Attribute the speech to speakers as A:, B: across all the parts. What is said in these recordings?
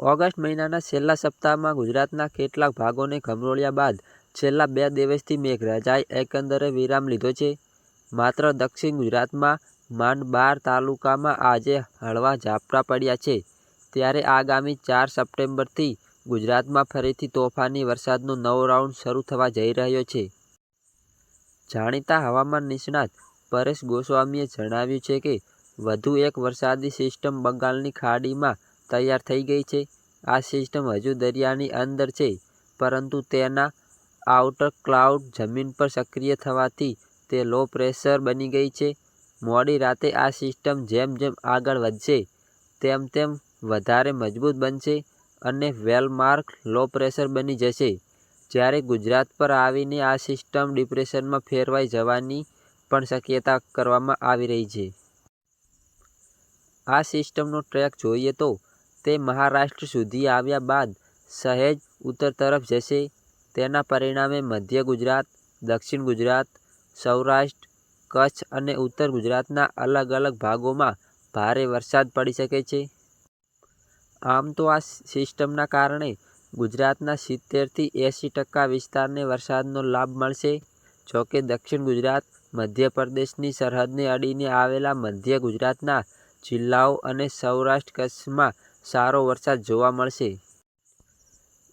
A: August મહિનાના છેલ્લા સપ્તાહમાં ગુજરાતના કેટલાક ભાગોને ગમરોળ્યા બાદ છેલ્લા બે દિવસથી મેઘરાજાએ એકંદરે વિરામ લીધો છે. માત્ર દક્ષિણ ગુજરાતમાં માંડ બાર તાલુકામાં આજે હળવા ઝાપટા પડ્યા છે. ત્યારે આગામી ચાર સપ્ટેમ્બરથી ગુજરાતમાં ફરીથી તોફાની વરસાદનો નવો રાઉન્ડ શરૂ થવા જઈ રહ્યો છે. જાણીતા હવામાન નિષ્ણાત પરેશ ગોસ્વામીએ જણાવ્યું છે કે, વધુ એક વરસાદી સિસ્ટમ બંગાળની ખાડીમાં તૈયાર થઈ ગઈ છે. આ સિસ્ટમ હજુ દરિયાની અંદર છે, પરંતુ તેના આઉટર ક્લાઉડ જમીન પર સક્રિય થવાથી તે લો પ્રેશર બની ગઈ છે. મોડી રાતે આ સિસ્ટમ જેમ જેમ આગળ વધશે, તેમ તેમ વધારે મજબૂત બનશે અને વેલમાર્ક લો પ્રેશર બની જશે. જ્યારે ગુજરાત પર આવીને આ સિસ્ટમ ડિપ્રેશનમાં ફેરવાઈ જવાની પણ શક્યતા કરવામાં આવી રહી છે. આ સિસ્ટમનો ટ્રેક જોઈએ તો તે મહારાષ્ટ્ર સુધી આવ્યા બાદ સહેજ ઉત્તર તરફ જશે. તેના પરિણામે મધ્ય ગુજરાત, દક્ષિણ ગુજરાત, સૌરાષ્ટ્ર, કચ્છ અને ઉત્તર ગુજરાતના અલગ અલગ ભાગોમાં ભારે વરસાદ પડી શકે છે. આમ તો આ સિસ્ટમના કારણે ગુજરાતના સિત્તેરથી એંસી ટકા વિસ્તારને વરસાદનો લાભ મળશે. જોકે દક્ષિણ ગુજરાત, મધ્યપ્રદેશની સરહદને અડીને આવેલા મધ્ય ગુજરાતના જિલ્લાઓ અને સૌરાષ્ટ્ર કચ્છમાં સારો વરસાદ જોવા મળશે.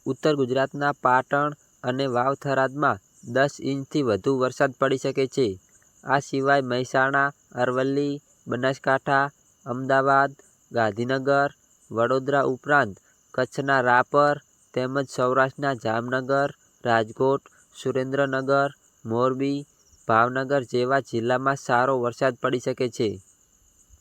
A: ઉત્તર ગુજરાતના પાટણ અને વાવથરાદમાં દસ ઇંચથી વધુ વરસાદ પડી શકે છે. આ સિવાય મહેસાણા, અરવલ્લી, બનાસકાંઠા, અમદાવાદ, ગાંધીનગર, વડોદરા ઉપરાંત કચ્છના રાપર તેમજ સૌરાષ્ટ્રના જામનગર, રાજકોટ, સુરેન્દ્રનગર, મોરબી, ભાવનગર જેવા જિલ્લામાં સારો વરસાદ પડી શકે છે.